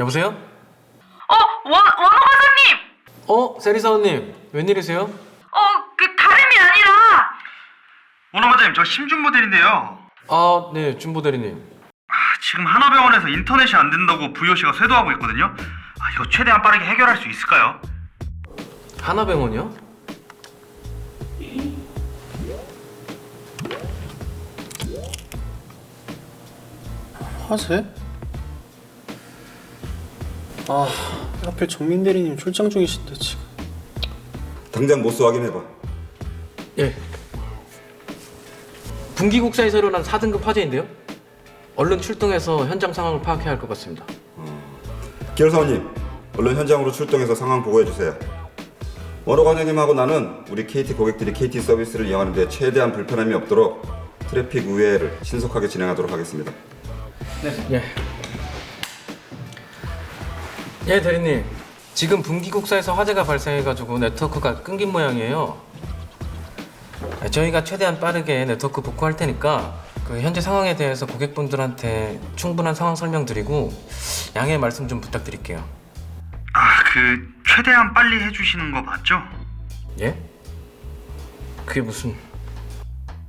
여보세요? 어, 원, 원호 과장님! 어, 세리사원님, 웬일이세요? 어, 그, 다름이 아니라! 원호 과장님 저 심준모 대리인데요 아, 네, 준보 대리님. 아, 지금 하나병원에서 인터넷이 안 된다고 부효씨가 쇄도하고 있거든요 아, 이거 최대한 빠르게 해결할 수 있을까요? 하나병원이요? 화재? 아, 하필 정민 대리님 출장 중이신데 지금. 당장 모스 확인해봐. 예. 분기국사에서 일어난 4등급 화재인데요. 얼른 출동해서 현장 상황을 파악해야 할 것 같습니다. 기열사원님, 얼른 현장으로 출동해서 상황 보고해 주세요. 원호 과장님하고 나는 우리 KT 고객들이 KT 서비스를 이용하는데 최대한 불편함이 없도록 트래픽 우회를 신속하게 진행하도록 하겠습니다. 예. 예, 대리님. 지금 분기국사에서 화재가 발생해가지고 네트워크가 끊긴 모양이에요. 예, 저희가 최대한 빠르게 네트워크 복구할 테니까 그 현재 상황에 대해서 고객분들한테 충분한 상황 설명드리고 양해 말씀 좀 부탁드릴게요. 아 그 최대한 빨리 해주시는 거 맞죠? 예? 그게 무슨?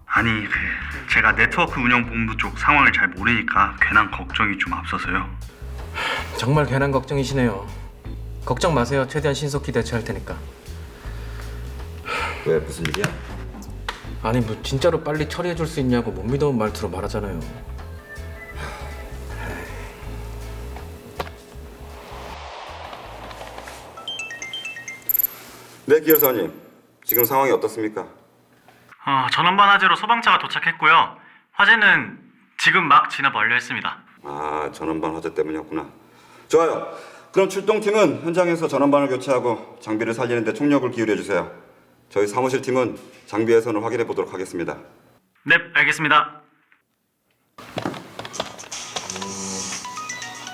아니 그 제가 네트워크 운영 본부 쪽 상황을 잘 모르니까 괜한 걱정이 좀 앞서서요 정말 괜한 걱정이시네요. 걱정 마세요. 최대한 신속히 대처할 테니까. 왜 무슨 일이야? 아니 뭐 진짜로 빨리 처리해 줄 수 있냐고 못 믿어온 말투로 말하잖아요. 네, 기열사원님. 지금 상황이 어떻습니까? 어, 전원반 화재로 소방차가 도착했고요. 화재는 지금 막 진압 완료했습니다. 아, 전원반 화재 때문이었구나. 좋아요. 그럼 출동팀은 현장에서 전원반을 교체하고 장비를 살리는 데 총력을 기울여 주세요. 저희 사무실 팀은 장비 해선을 확인해 보도록 하겠습니다. 네, 알겠습니다.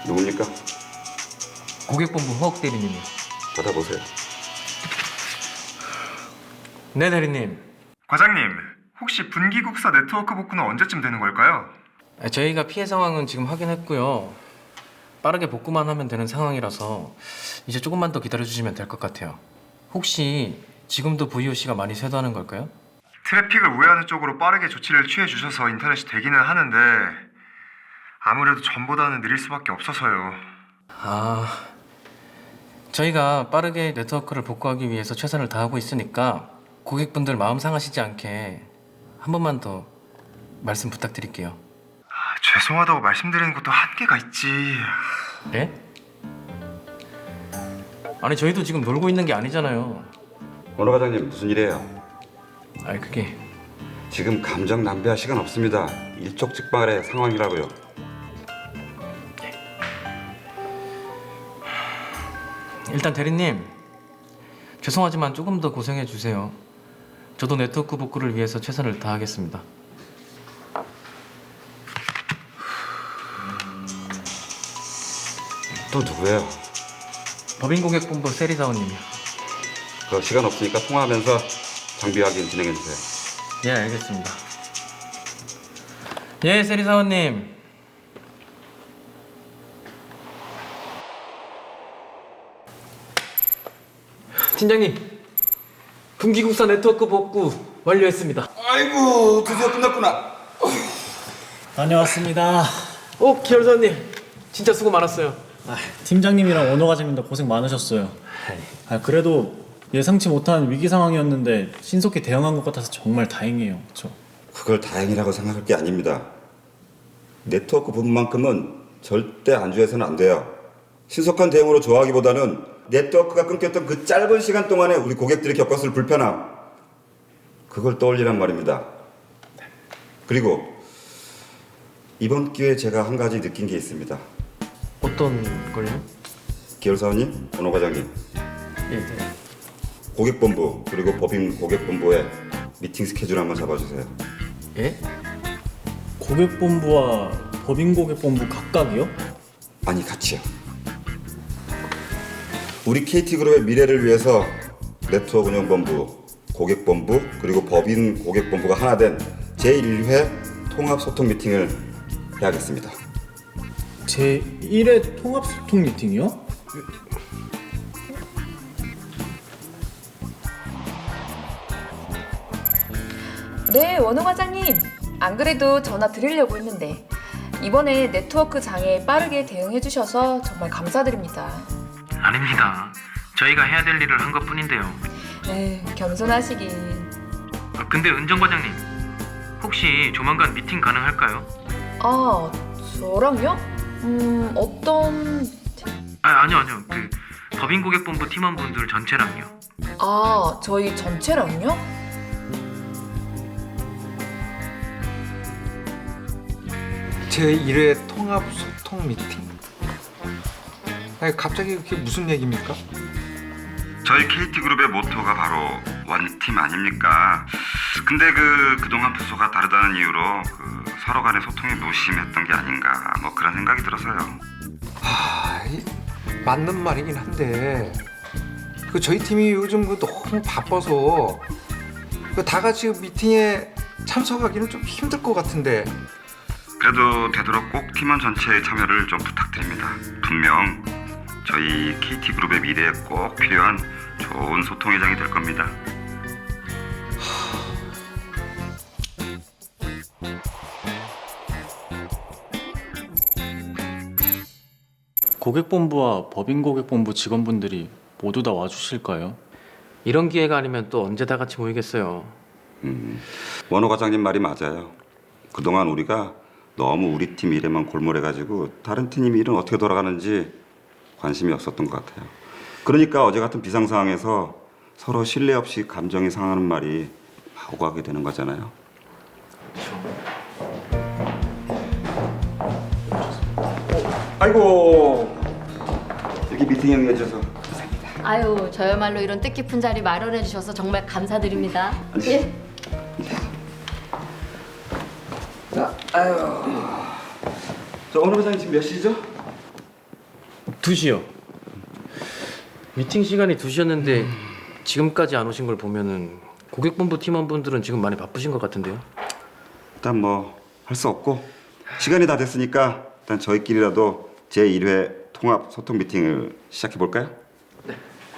누굽니까? 고객본부 허욱 대리님이요. 받아보세요. 네 대리님. 과장님, 혹시 분기국사 네트워크 복구는 언제쯤 되는 걸까요? 아, 저희가 피해 상황은 지금 확인했고요. 빠르게 복구만 하면 되는 상황이라서 이제 조금만 더 기다려 주시면 될 것 같아요. 혹시 지금도 VOC가 많이 쇄도하는 걸까요? 트래픽을 우회하는 쪽으로 빠르게 조치를 취해 주셔서 인터넷이 되기는 하는데 아무래도 전보다는 느릴 수밖에 없어서요. 아, 저희가 빠르게 네트워크를 복구하기 위해서 최선을 다하고 있으니까 고객분들 마음 상하시지 않게 한 번만 더 말씀 부탁드릴게요. 아, 죄송하다고 말씀드리는 것도 한계가 있지. 네? 아니 저희도 지금 놀고 있는 게 아니잖아요. 원호 과장님 무슨 일이에요? 아니 그게 지금 감정 낭비할 시간 없습니다. 일촉즉발의 상황이라고요. 일단 대리님 죄송하지만 조금 더 고생해 주세요. 저도 네트워크 복구를 위해서 최선을 다하겠습니다. 또 누구예요? 법인고객본부 세리사원님이요. 그 시간 없으니까 통화하면서 장비 확인 진행해 주세요. 예 알겠습니다. 예 세리사원님. 팀장님 분기국사 네트워크 복구 완료했습니다. 아이고 드디어 끝났구나. 다녀왔습니다. 어 기열사님 진짜 수고 많았어요. 아, 팀장님이랑 원호 과장님도 고생 많으셨어요. 아, 그래도 예상치 못한 위기 상황이었는데 신속히 대응한 것 같아서 정말 다행이에요. 그렇죠? 그걸 다행이라고 생각할 게 아닙니다. 네트워크 부분만큼은 절대 안주해서는 안 돼요. 신속한 대응으로 좋아하기보다는 네트워크가 끊겼던 그 짧은 시간 동안에 우리 고객들이 겪었을 불편함 그걸 떠올리란 말입니다. 그리고 이번 기회에 제가 한 가지 느낀 게 있습니다. 어떤 걸요? 기열사원님, 원호 과장님, 예. 네. 고객본부 그리고 법인 고객본부에 미팅 스케줄 한번 잡아주세요. 예? 고객본부와 법인고객본부 각각이요? 아니 같이요. 우리 KT그룹의 미래를 위해서 네트워크 운영본부, 고객본부 그리고 법인 고객본부가 하나 된 제1회 통합 소통 미팅을 해야겠습니다. 제 제1회 통합 소통 미팅이요? 네, 원호 과장님. 안 그래도 전화 드리려고 했는데 이번에 네트워크 장애에 빠르게 대응해 주셔서 정말 감사드립니다. 아닙니다. 저희가 해야 될 일을 한 것뿐인데요. 네, 겸손하시긴. 아, 근데 은정 과장님, 혹시 조만간 미팅 가능할까요? 아, 저랑요? 음, 어떤 아 아니요 아니요 그 법인고객본부 팀원분들 전체랑요. 아, 저희 전체랑요? 제1회 통합 소통 미팅? 아니 갑자기 그게 무슨 얘기입니까? 저희 KT그룹의 모토가 바로 원팀 아닙니까? 근데 그 그동안 부서가 다르다는 이유로 그 서로 간의 소통이 무심했던 게 아닌가 뭐 그런 생각이 들어서요. 아, 이, 맞는 말이긴 한데 그 저희 팀이 요즘 그 너무 바빠서 그 다 같이 그 미팅에 참석하기는 좀 힘들 것 같은데 그래도 되도록 꼭 팀원 전체의 참여를 좀 부탁드립니다. 분명 저희 KT그룹의 미래에 꼭 필요한 좋은 소통회장이 될 겁니다. 고객본부와 법인고객본부 직원분들이 모두 다 와주실까요? 이런 기회가 아니면 또 언제 다 같이 모이겠어요. 원호 과장님 말이 맞아요. 그동안 우리가 너무 우리 팀 일에만 골몰해가지고 다른 팀 일은 어떻게 돌아가는지 관심이 없었던 것 같아요. 그러니까 어제 같은 비상 상황에서 서로 신뢰 없이 감정이 상하는 말이 오가게 되는 거잖아요. 아이고 미팅에 응해주셔서 아유, 저야말로 이런 뜻깊은 자리 마련해 주셔서 정말 감사드립니다. 예. 저 원호 과장님 지금 몇 시죠? 2시요. 미팅 시간이 2시였는데 지금까지 안 오신 걸 보면은 고객본부 팀원분들은 지금 많이 바쁘신 것 같은데요. 일단 뭐 할 수 없고 시간이 다 됐으니까 일단 저희끼리라도 제 1회 통합 소통 미팅을 시작해 볼까요?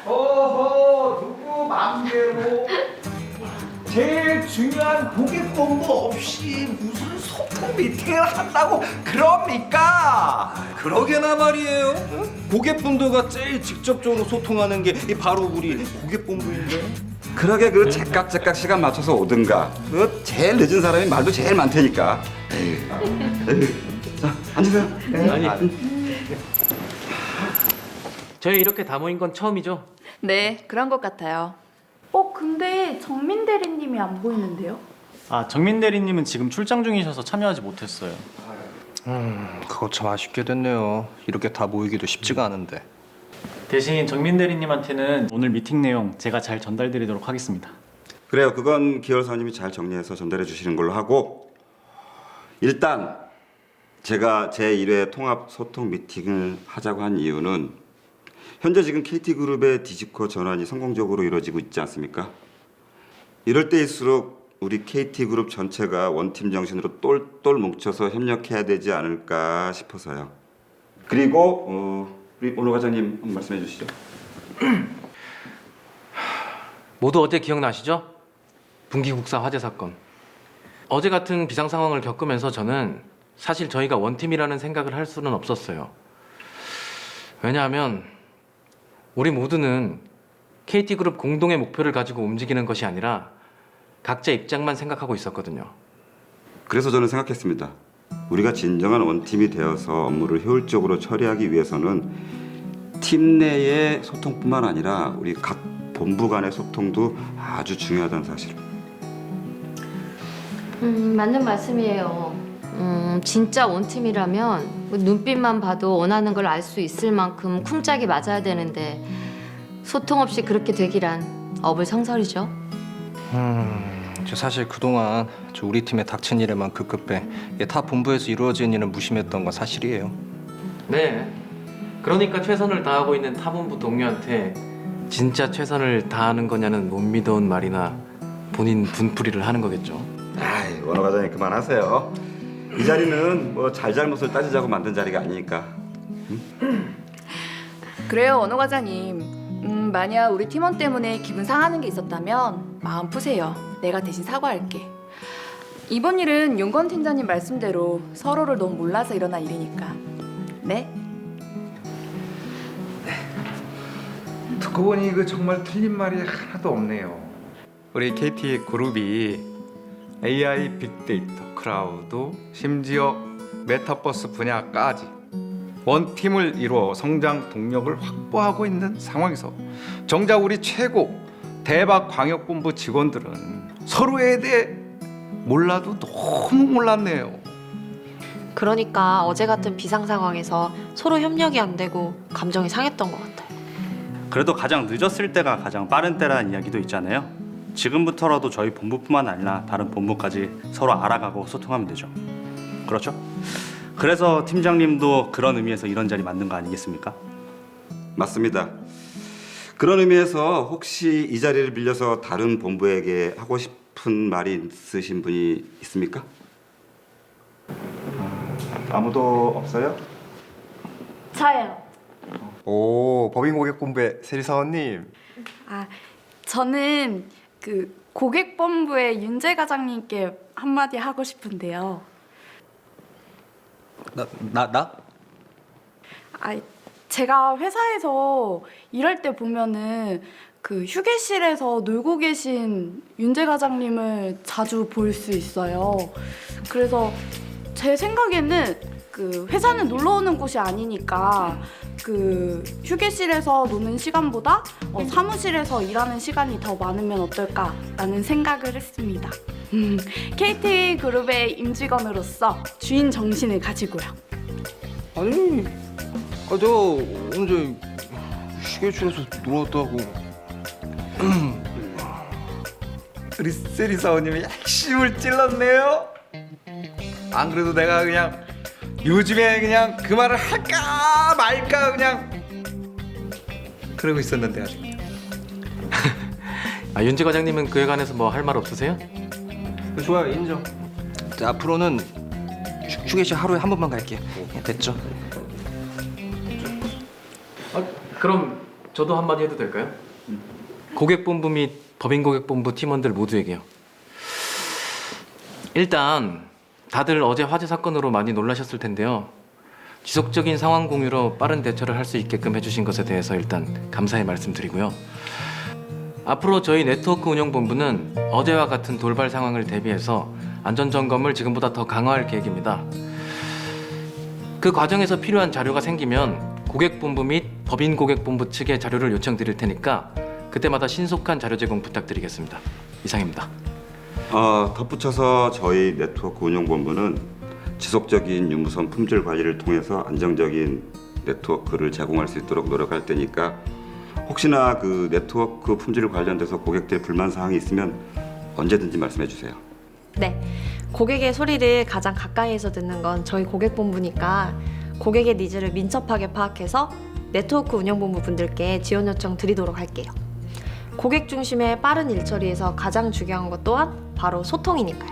어허 누구 마음대로 제일 중요한 고객본부 없이 무슨 소통 미팅을 한다고 그럽니까? 그러게나 말이에요. 고객분들과 제일 직접적으로 소통하는 게 바로 우리 고객본부인데. 그러게 그 제깍 제깍 시간 맞춰서 오든가 그 제일 늦은 사람이 말도 제일 많다니까 에휴, 에휴. 자 앉으세요 아니. 저희 이렇게 다 모인 건 처음이죠? 네, 그런 것 같아요. 어, 근데 정민 대리님이 안 보이는데요? 아 정민 대리님은 지금 출장 중이셔서 참여하지 못했어요. 그거 참 아쉽게 됐네요. 이렇게 다 모이기도 쉽지가 않은데. 대신 정민 대리님한테는 오늘 미팅 내용 제가 잘 전달드리도록 하겠습니다. 그래요 그건 기열사님이 잘 정리해서 전달해 주시는 걸로 하고 일단 제가 제 1회 통합 소통 미팅을 하자고 한 이유는 현재 지금 KT그룹의 디지코 전환이 성공적으로 이루어지고 있지 않습니까? 이럴 때일수록 우리 KT그룹 전체가 원팀 정신으로 똘똘 뭉쳐서 협력해야 되지 않을까 싶어서요. 그리고 어, 우리 오노 과장님 한번 말씀해 주시죠. 모두 어제 기억나시죠? 분기국사 화재 사건. 어제 같은 비상 상황을 겪으면서 저는 사실 저희가 원팀이라는 생각을 할 수는 없었어요. 왜냐하면 우리 모두는 KT그룹 공동의 목표를 가지고 움직이는 것이 아니라 각자 입장만 생각하고 있었거든요. 그래서 저는 생각했습니다. 우리가 진정한 원팀이 되어서 업무를 효율적으로 처리하기 위해서는 팀 내의 소통뿐만 아니라 우리 각 본부 간의 소통도 아주 중요하다는 사실. 음, 맞는 말씀이에요. 음, 진짜 원팀이라면 뭐 눈빛만 봐도 원하는 걸 알 수 있을 만큼 쿵짝이 맞아야 되는데 소통 없이 그렇게 되기란 어불성설이죠. 음, 저 사실 그동안 저 우리 팀에 닥친 일에만 급급해 이게 타 본부에서 이루어진 일은 무심했던 건 사실이에요. 네. 그러니까 최선을 다하고 있는 타본부 동료한테 진짜 최선을 다하는 거냐는 못 믿어온 말이나 본인 분풀이를 하는 거겠죠. 아이 원호 과장님 그만하세요. 이 자리는 뭐 잘잘못을 따지자고 만든 자리가 아니니까 그래요, 원호 과장님. 음, 만약 우리 팀원 때문에 기분 상하는 게 있었다면 마음 푸세요. 내가 대신 사과할게. 이번 일은 윤건 팀장님 말씀대로 서로를 너무 몰라서 일어난 일이니까. 네? 듣고 보니 이거 정말 틀린 말이 하나도 없네요. 우리 KT 그룹이 AI 빅데이터, 크라우드, 심지어 메타버스 분야까지 원팀을 이루어 성장 동력을 확보하고 있는 상황에서 정작 우리 최고 대박 광역본부 직원들은 서로에 대해 몰라도 너무 몰랐네요. 그러니까 어제 같은 비상 상황에서 서로 협력이 안 되고 감정이 상했던 것 같아요. 그래도 가장 늦었을 때가 가장 빠른 때라는 이야기도 있잖아요. 지금부터라도 저희 본부뿐만 아니라 다른 본부까지 서로 알아가고 소통하면 되죠. 그렇죠? 그래서 팀장님도 그런 의미에서 이런 자리 만든 거 아니겠습니까? 맞습니다. 그런 의미에서 혹시 이 자리를 빌려서 다른 본부에게 하고 싶은 말이 있으신 분이 있습니까? 아무도 없어요? 저요. 오 법인 고객본부의 세리사원님 아, 저는 그 고객본부의 윤재 과장님께 한마디 하고 싶은데요. 나 나 나? 아, 제가 회사에서 일할 때 보면은 그 휴게실에서 놀고 계신 윤재 과장님을 자주 볼 수 있어요. 그래서 제 생각에는 그 회사는 놀러 오는 곳이 아니니까 그 휴게실에서 노는 시간보다 어, 사무실에서 일하는 시간이 더 많으면 어떨까라는 생각을 했습니다. 음, KT 그룹의 임직원으로서 주인 정신을 가지고요. 아니, 아, 저 언제 휴게실에서 놀았다고. 우리 세리 사원님이 핵심을 찔렀네요. 안 그래도 내가 그냥 요즘에 그냥 그 말을 할까 말까 그냥 그러고 있었는데 아주. 아, 윤지 과장님은 그에 관해서 뭐 할 말 없으세요? 좋아요, 인정. 자, 앞으로는 휴- 휴게실 하루에 한 번만 갈게요. 예, 됐죠? 아, 그럼 저도 한마디 해도 될까요? 고객본부 및 법인고객본부 팀원들 모두에게요. 일단 다들 어제 화재 사건으로 많이 놀라셨을 텐데요. 지속적인 상황 공유로 빠른 대처를 할 수 있게끔 해주신 것에 대해서 일단 감사의 말씀드리고요. 앞으로 저희 네트워크 운영 본부는 어제와 같은 돌발 상황을 대비해서 안전 점검을 지금보다 더 강화할 계획입니다. 그 과정에서 필요한 자료가 생기면 고객 본부 및 법인 고객 본부 측에 자료를 요청드릴 테니까 그때마다 신속한 자료 제공 부탁드리겠습니다. 이상입니다. 어, 덧붙여서 저희 네트워크 운영본부는 지속적인 유무선 품질 관리를 통해서 안정적인 네트워크를 제공할 수 있도록 노력할 테니까 혹시나 그 네트워크 품질 관련돼서 고객들 불만 사항이 있으면 언제든지 말씀해 주세요. 네. 고객의 소리를 가장 가까이에서 듣는 건 저희 고객본부니까 고객의 니즈를 민첩하게 파악해서 네트워크 운영본부 분들께 지원 요청 드리도록 할게요. 고객 중심의 빠른 일 처리에서 가장 중요한 것 또한 바로 소통이니까요.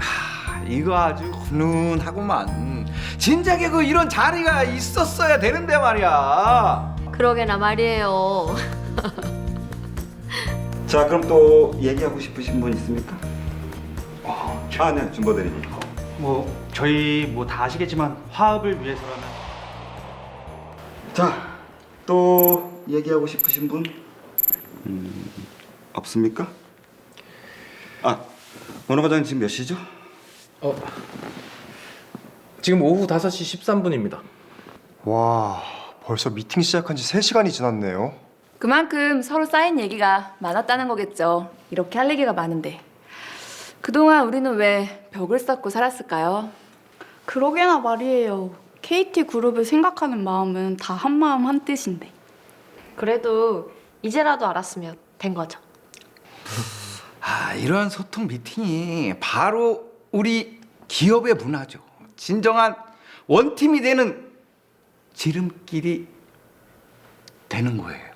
아, 이거 아주 훈훈하구만. 진작에 그 이런 자리가 있었어야 되는데 말이야. 그러게나 말이에요. 자, 그럼 또 얘기하고 싶으신 분 있습니까? 아, 네, 준보 대리님. 뭐 저희 뭐 다 아시겠지만 화합을 위해서라면 자, 또 얘기하고 싶으신 분? 음, 없습니까? 아, 원호 과장님 지금 몇 시죠? 어, 지금 오후 5시 13분입니다. 와 벌써 미팅 시작한 지 3시간이 지났네요 그만큼 서로 쌓인 얘기가 많았다는 거겠죠. 이렇게 할 얘기가 많은데. 그동안 우리는 왜 벽을 쌓고 살았을까요? 그러게나 말이에요. KT 그룹을 생각하는 마음은 다 한마음 한뜻인데. 그래도 이제라도 알았으면 된 거죠. 아, 이런 소통 미팅이 바로 우리 기업의 문화죠. 진정한 원팀이 되는 지름길이 되는 거예요.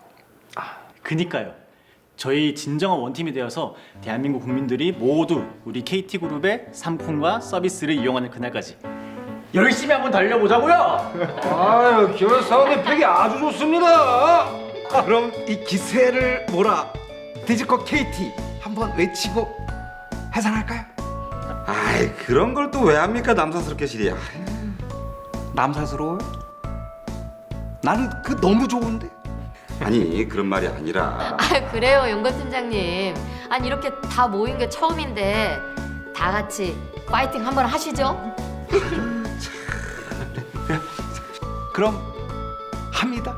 그니까요. 저희 진정한 원팀이 되어서 대한민국 국민들이 모두 우리 KT 그룹의 상품과 서비스를 이용하는 그날까지 열심히 한번 달려보자고요. 아유 기어사운드 팩이 아주 좋습니다. 그럼 이 기세를 몰아 디지코 KT 한번 외치고 해산할까요? 아이 그런 걸 또 왜 합니까 남사스럽게 시리야. 남사스러워요? 나는 그 너무 좋은데. 아니 그런 말이 아니라 아 그래요 용건 팀장님. 아니 이렇게 다 모인 게 처음인데 다 같이 파이팅 한번 하시죠. 그럼 합니다.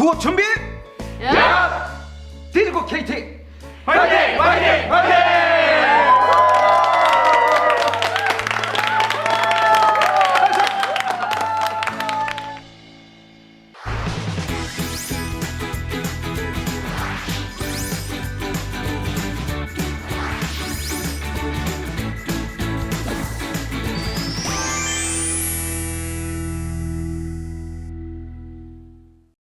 구호 준비. 야! 디지코 KT 화이팅! 화이팅! 화이팅!